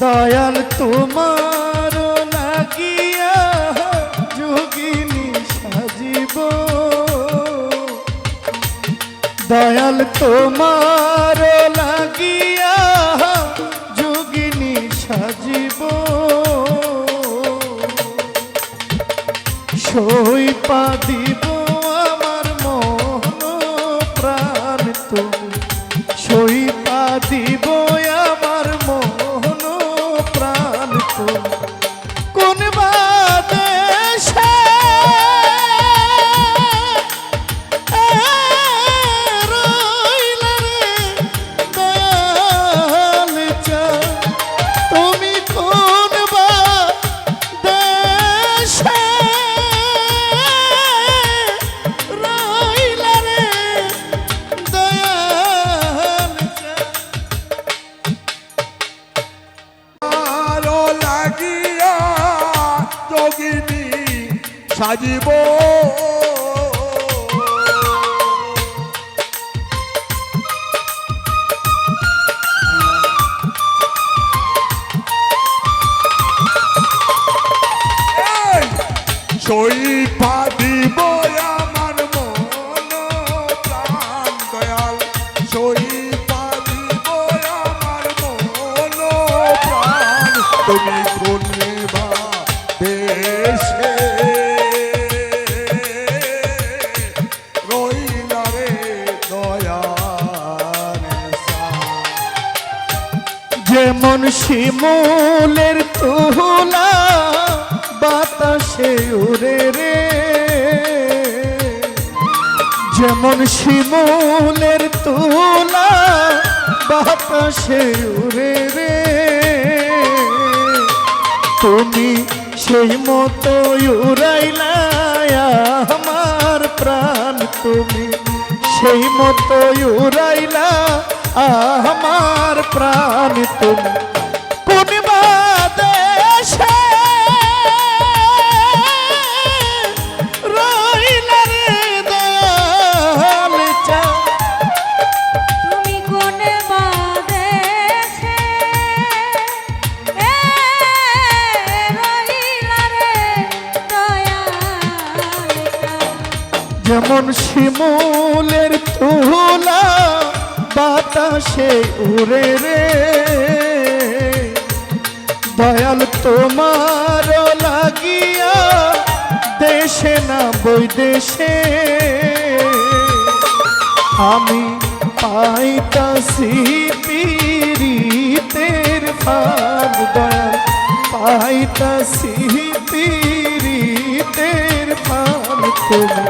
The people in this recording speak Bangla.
দয়াল তোমার লাগিয়া যোগিনী সাজিব। দয়াল তোমার লাগিয়া যোগিনী সাজিব। সই পা সাজিব। এই, সই যেমন শিমুলের তুলা, বাতাসে উড়ে রে। যেমন শিমুলের তুলা, বাতাসে উড়ে রে। তুমি সেই মতো উড়াইলা আমার প্রাণ তুমি। সেই মতো উড়াইলা আমার প্রাণ তুমি। যেমন শিমুলের তুলা বাতাসে উড়ে রে। দয়াল তোমার লাগিয়া দেশে না বৈদেশে আমি পাইতাছি পীরিতের ভাগ দয়াল পাইতাছি পীরিতের ভাগ তুমি